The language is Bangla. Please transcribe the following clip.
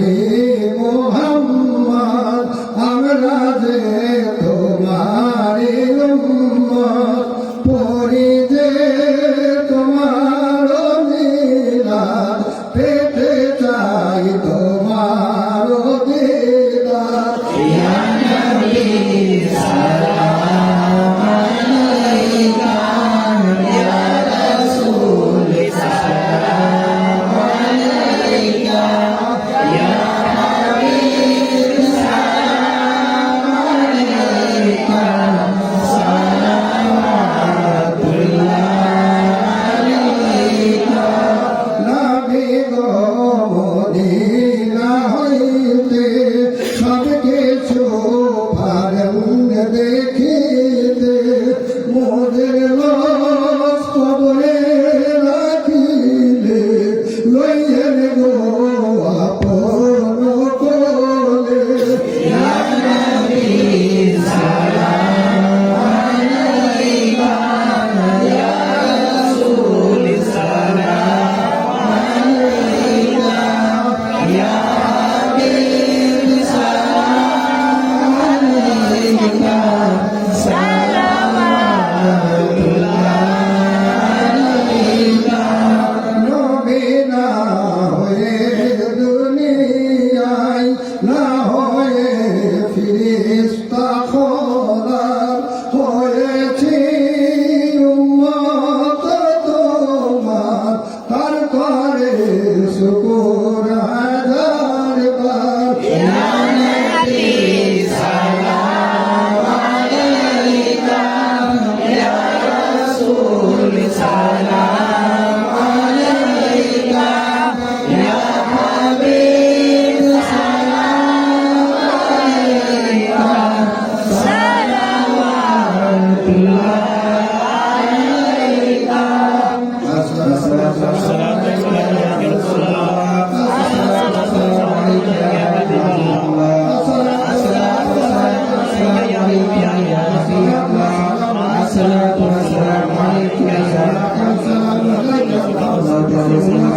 হে মোহাম্মদ আমরা যে তোমার পড়ি যে তোমার পেট misala Dios.